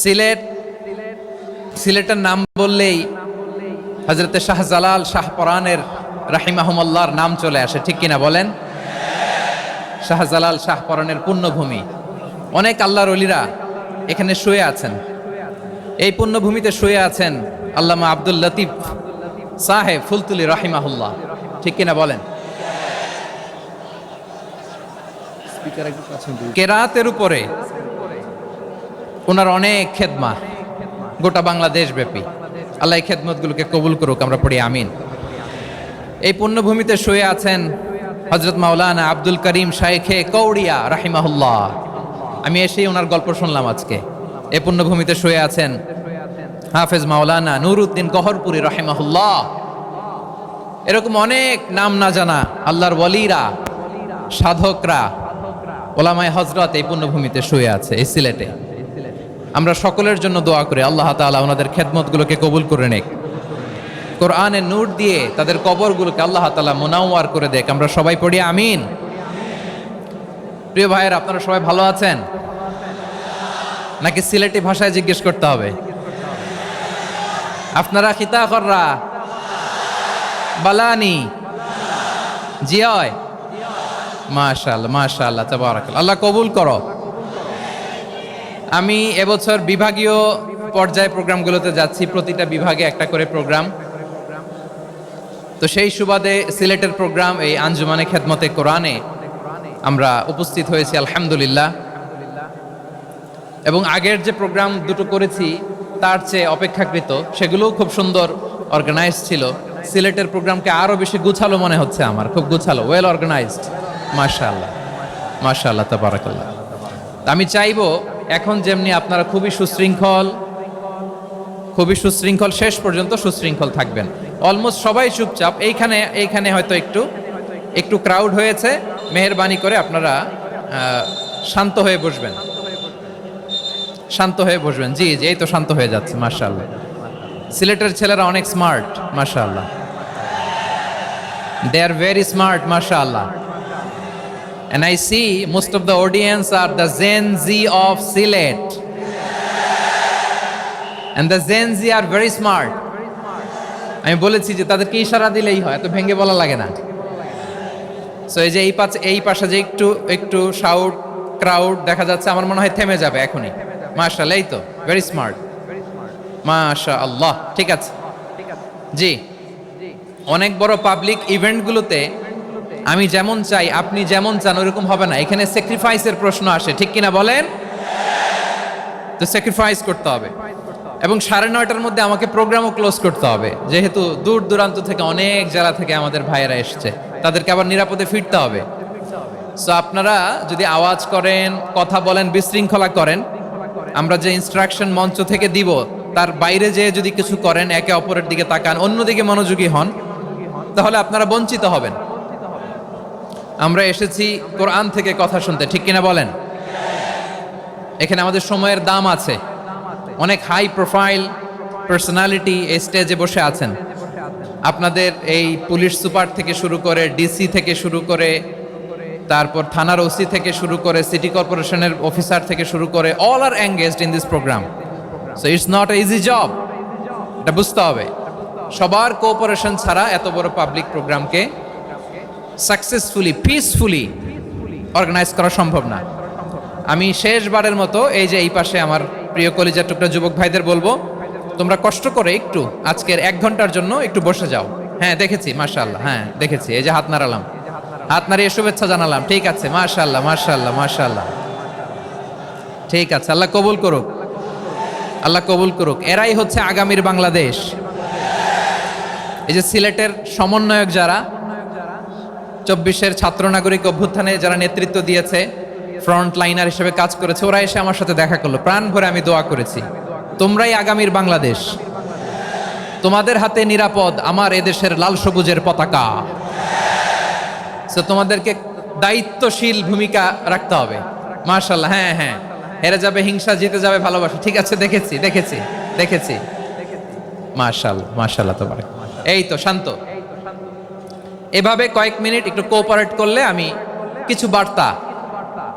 সিলেট, সিলেটের নাম বললেই হজরতে শাহজালাল শাহ পরানের রাহিমাহমল্লার নাম চলে আসে, ঠিক কিনা বলেন? শাহজালাল শাহ পরানের পুণ্যভূমি। অনেক আল্লাহর অলিরা এখানে শুয়ে আছেন। এই পুণ্যভূমিতে শুয়ে আছেন আল্লামা আব্দুল লতিফ সাহেব ফুলতুলি রাহিমাহুল্লাহ, ঠিক কিনা বলেন? কেরাতের উপরে ওনার অনেক খেদমা, গোটা বাংলাদেশ ব্যাপী আল্লাহ এই খেদমতগুলোকে কবুল করুক, আমরা পড়ি আমিন। এই পুণ্যভূমিতে শুয়ে আছেন হজরত মাওলানা আব্দুল করিম শাইখে কৌড়িয়া রাহিমাহুল্লাহ। আমি এসেই ওনার গল্প শুনলাম আজকে। এই পুণ্যভূমিতে শুয়ে আছেন হাফেজ মাওলানা নুরুদ্দিন গহরপুরি রাহিমাহুল্লাহ। এরকম অনেক নাম না জানা আল্লাহর ওয়ালিরা, সাধকরা ওলামায় হজরত এই পুণ্যভূমিতে শুয়ে আছে, এই সিলেটে। আমরা সকলের জন্য দোয়া করি, আল্লাহ তাআলা ওনাদের খেদমতগুলোকে কবুল করে নেক। কোরআনে নূর দিয়ে তাদের কবরগুলোকে আল্লাহ তাআলা মোনাওয়ার করে দেখ আমরা সবাই পড়ি আমিন। প্রিয় ভাইয়ের, আপনারা সবাই ভালো আছেন? নাকি সিলেটি ভাষায় জিজ্ঞেস করতে হবে? আপনারা খিতা কররা বালানি জিয়য় মাশাআল্লাহ মাশাআল্লাহ, তাবারাকাল্লাহ। আল্লাহ কবুল করো। আমি এবছর বিভাগীয় পর্যায়ে প্রোগ্রামগুলোতে যাচ্ছি, প্রতিটা বিভাগে একটা করে প্রোগ্রাম। তো সেই সুবাদে সিলেটের প্রোগ্রাম, এই আঞ্জুমানে খেদমতে কোরআনে আমরা উপস্থিত হয়েছি, আলহামদুলিল্লাহ। এবং আগের যে প্রোগ্রাম দুটো করেছি, তার চেয়ে অপেক্ষাকৃত, সেগুলোও খুব সুন্দর অর্গানাইজ ছিল। সিলেটের প্রোগ্রামকে আরও বেশি গুছালো মনে হচ্ছে আমার, খুব গুছালো ওয়েল অর্গানাইজড মাশাআল্লাহ মাশাআল্লাহ, তাবারাকাল্লাহ। আমি চাইব এখন যেমনি আপনারা খুবই সুশৃঙ্খল খুবই সুশৃঙ্খল, শেষ পর্যন্ত সুশৃঙ্খল থাকবেন। অলমোস্ট সবাই চুপচাপ, এইখানে এইখানে হয়তো একটু একটু ক্রাউড হয়েছে, মেহরবানি করে আপনারা শান্ত হয়ে বসবেন। শান্ত হয়ে বসবেন, জি জি, এই তো শান্ত হয়ে যাচ্ছে, মাশাআল্লাহ। সিলেটের ছেলেরা অনেক স্মার্ট মাশাআল্লাহ। দে আর ভেরি স্মার্ট মাশাআল্লাহ। And I see most of the audience are the Gen Z of Silet. And the Gen Z are very smart. আমি বলেছি যে তাদেরকে ইশারা দিলেই হয়, এত ভেঙে বলা লাগে না। সো এই যে এই পাশে এই পাশে যে একটু একটু শাউট ক্রাউড দেখা যাচ্ছে, আমার মনে হয় থেমে যাবে এখনই। মাশাআল্লাহ, এই তো ভেরি স্মার্ট মাশা আল্লাহ ঠিক আছে। জি। অনেক বড় পাবলিক ইভেন্টগুলোতে আমি যেমন চাই, আপনি যেমন চান ওরকম হবে না। এখানে স্যাক্রিফাইসের প্রশ্ন আসে, ঠিক কিনা বলেন? তো স্যাক্রিফাইস করতে হবে। এবং সাড়ে নয়টার মধ্যে আমাকে প্রোগ্রামও ক্লোজ করতে হবে। যেহেতু দূর দূরান্ত থেকে অনেক জেলা থেকে আমাদের ভাইয়েরা এসছে। তাদেরকে আবার নিরাপদে ফিরতে হবে। সো আপনারা যদি আওয়াজ করেন, কথা বলেন, বিশৃঙ্খলা করেন, আমরা যে ইনস্ট্রাকশন মঞ্চ থেকে দিব, তার বাইরে যেয়ে যদি কিছু করেন, একে অপরের দিকে তাকান, অন্যদিকে মনোযোগী হন, তাহলে আপনারা বঞ্চিত হবেন। আমরা এসেছি কোরআন থেকে কথা শুনতে, ঠিক কিনা বলেন? এখানে আমাদের সময়ের দাম আছে। অনেক হাই প্রোফাইল পার্সোনালিটি এই স্টেজে বসে আছেন। আপনাদের এই পুলিশ সুপার থেকে শুরু করে ডিসি থেকে শুরু করে, তারপর থানার ওসি থেকে শুরু করে সিটি কর্পোরেশনের অফিসার থেকে শুরু করে all are engaged in this programme so it's not a easy job এটা বুঝতে হবে। সবার কোঅপারেশন ছাড়া এত বড় পাবলিক প্রোগ্রামকে সাকসেসফুলি পিসফুলি অর্গানাইজ করা সম্ভব না। আমি শেষবারের মতো এই যে এই পাশে আমার প্রিয় কলিজার টুকরা যুবক ভাইদের বলব, তোমরা কষ্ট করে একটু আজকের এক ঘণ্টার জন্য একটু বসে যাও। হ্যাঁ দেখেছি, মাশাআল্লাহ হ্যাঁ দেখেছি, এই যে হাত নাড়ালাম। হাত নাড়িয়ে শুভেচ্ছা জানালাম, ঠিক আছে, মাশাআল্লাহ মাশাআল্লাহ মাশাআল্লাহ। ঠিক আছে, আল্লাহ কবুল করুক। আল্লাহ কবুল করুক। এরাই হচ্ছে আগামীর বাংলাদেশ। এই যে সিলেটের সমন্বয়ক যারা চব্বিশের ছাত্র নাগরিক অভ্যুত্থানে যারা নেতৃত্ব দিয়েছে ফ্রন্ট লাইনার হিসেবে কাজ করেছে ওরা এসে আমার সাথে দেখা করল। প্রাণ ভরে আমি দোয়া করেছি। তোমরাই আগামীর বাংলাদেশ। তোমাদের হাতে নিরাপদ আমার এদেশের লাল সবুজের পতাকা। So, তোমাদেরকে দায়িত্বশীল ভূমিকা রাখতে হবে। মার্শাল্লাহ হ্যাঁ হ্যাঁ। হেরে যাবে হিংসা জিতে যাবে ভালোবাসা। ঠিক আছে দেখেছি দেখেছি দেখেছি। মার্শাল্লাহ মার্শাল্লাহ তোমার। এই তো শান্ত। এভাবে কয়েক মিনিট একটু কোঅপারেট করলে আমি কিছু বার্তা,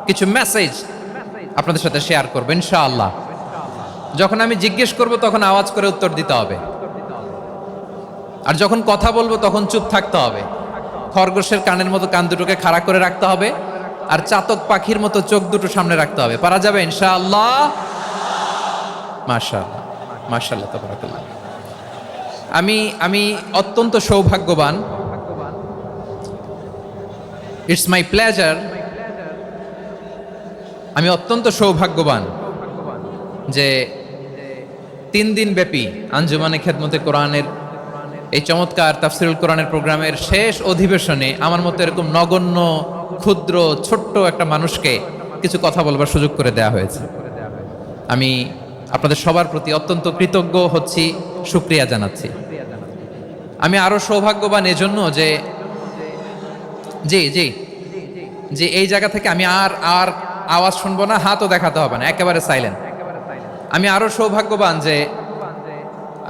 কিছু মেসেজ আপনাদের সাথে শেয়ার করব, ইনশাআল্লাহ। যখন আমি জিজ্ঞেস করব, তখন আওয়াজ করে উত্তর দিতে হবে। আর যখন কথা বলব, তখন চুপ থাকতে হবে। খরগোশের কানের মতো কান দুটোকে খাড়া করে রাখতে হবে, আর চাতক পাখির মতো চোখ দুটো সামনে রাখতে হবে। পারা যাবে, ইনশাআল্লাহ? মাশাআল্লাহ মাশাআল্লাহ, তাবারাকাল্লাহ। আমি আমি অত্যন্ত সৌভাগ্যবান ইটস মাই প্লেজার আমি অত্যন্ত সৌভাগ্যবান যে তিন দিন ব্যাপী আঞ্জুমানে খেদমতে কোরআনের এই চমৎকার তাফসিরুল কোরআনের প্রোগ্রামের শেষ অধিবেশনে আমার মতো এরকম নগণ্য, ক্ষুদ্র, ছোট্ট একটা মানুষকে কিছু কথা বলবার সুযোগ করে দেয়া হয়েছে। আমি আপনাদের সবার প্রতি অত্যন্ত কৃতজ্ঞ হচ্ছি সুক্রিয়া জানাচ্ছি। আমি আরও সৌভাগ্যবান এজন্য যে জি জি। যে এই জায়গা থেকে আমি আর আর আওয়াজ শুনব না, হাতও দেখাতে হবে না, একেবারে সাইলেন্ট আমি আরও সৌভাগ্যবান যে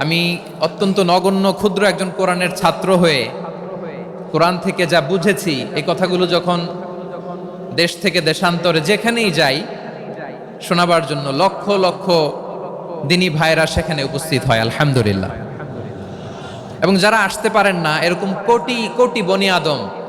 আমি অত্যন্ত নগণ্য, ক্ষুদ্র একজন কোরআনের ছাত্র হয়ে কোরআন থেকে যা বুঝেছি, এই কথাগুলো যখন দেশ থেকে দেশান্তরে যেখানেই যাই, শোনাবার জন্য লক্ষ লক্ষ দিনী ভাইরা সেখানে উপস্থিত হয়, আলহামদুলিল্লাহ। এবং যারা আসতে পারেন না, এরকম কোটি কোটি বনি আদম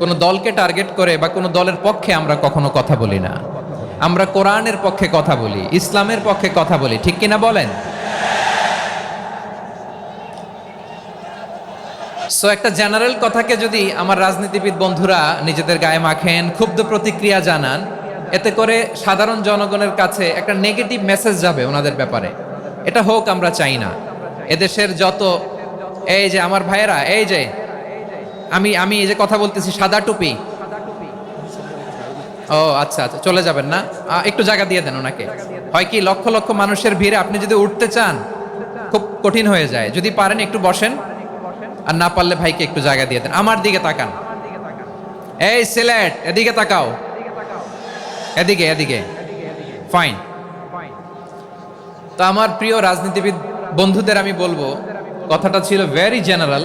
কোনো দলকে টার্গেট করে বা কোনো দলের পক্ষে আমরা কখনো কথা বলি না। আমরা কোরআনের পক্ষে কথা বলি, ইসলামের পক্ষে কথা বলি, ঠিক কিনা বলেন? সো একটা জেনারেল কথাকে যদি আমার রাজনীতিবিদ বন্ধুরা নিজেদের গায়ে মাখেন, ক্ষুব্ধ প্রতিক্রিয়া জানান, এতে করে সাধারণ জনগণের কাছে একটা নেগেটিভ মেসেজ যাবে ওনাদের ব্যাপারে। এটা হোক, আমরা চাই না। এদেশের যত, এই যে আমার ভাইয়েরা, এই যে আমি আমি এই যে কথা বলতেছি, সাদা টুপি। ও আচ্ছা আচ্ছা চলে যাবেন না? একটু জায়গা দিয়ে দেন ওনাকে। হয় কি, লক্ষ লক্ষ মানুষের ভিড়ে আপনি যদি উঠতে চান, খুব কঠিন হয়ে যায়। যদি পারেন, একটু বসেন। আর না পারলে ভাইকে একটু জায়গা দিয়ে দেন। আমার দিকে তাকান। এই, সিলেট, এদিকে তাকাও। এদিকে এদিকে। ফাইন তো আমার প্রিয় রাজনীতিবিদ বন্ধুদের আমি বলব, কথাটা ছিল ভেরি জেনারেল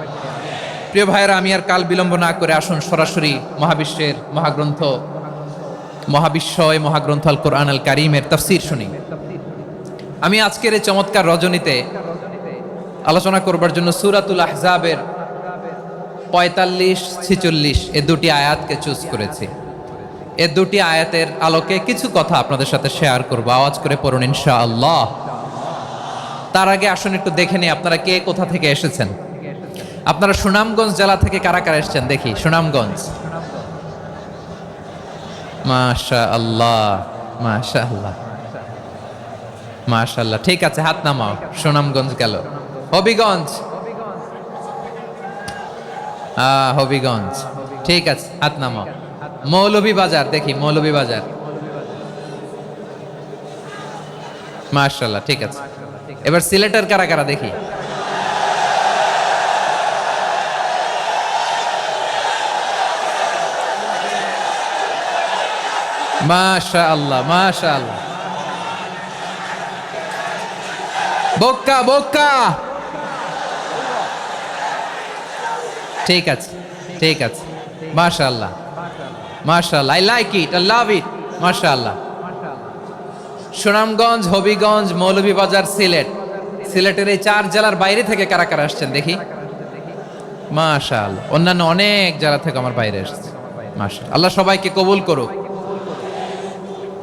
প্রিয় ভাইয়েরা, আমি আর কাল বিলম্ব না করে আসুন সরাসরি মহাবিশ্বের মহাগ্রন্থ, মহাবিশ্বয় মহাগ্রন্থ আল কোরআন আল কারিমের তফসির শুনি। আমি আজকের এই চমৎকার রজনীতে আলোচনা করবার জন্য সুরাতুল আহজাবের পঁয়তাল্লিশ ছিচল্লিশ এ দুটি আয়াতকে চুজ করেছি। এ দুটি আয়াতের আলোকে কিছু কথা আপনাদের সাথে শেয়ার করব, আওয়াজ করে পড়ুন ইনশা আল্লাহ তার আগে আসুন একটু দেখে নিই, আপনারা কে কোথা থেকে এসেছেন? আপনারা সুনামগঞ্জ জেলা থেকে কারা কারা এসেছেন? দেখি, সুনামগঞ্জ। মাশা আল্লাহ মাশা আল্লাহ মাশাল্লাহ ঠিক আছে, হাত নামাও, সুনামগঞ্জ গেল। হবিগঞ্জ। হবিগঞ্জ। ঠিক আছে, হাত নামাও। মৌলভী বাজার দেখি মৌলভী বাজার মাশাল্লাহ ঠিক আছে। এবার সিলেটের কারা কারা দেখি? মাশা আল্লাহ মাশা আল্লাহ বক্কা বক্কা ঠিক আছে ঠিক আছে। মাশা আল্লাহ মাশা আল্লাহ I like it I love it মাশা আল্লাহ সুনামগঞ্জ, হবিগঞ্জ, মৌলভীবাজার, সিলেট। সিলেটের এই চার জেলার বাইরে থেকে কারা কারা আসছেন দেখি? মাশাল অন্যান্য অনেক জেলা থেকে আমার বাইরে আসছে মাশাল আল্লাহ সবাইকে কবুল করুক।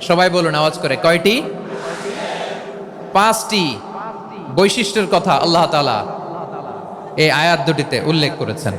সবাই বলুন, আওয়াজ করে। কয়টি? পাঁচটি বৈশিষ্ট্যের কথা আল্লাহ তালা এই আয়াত দুটিতে উল্লেখ করেছেন।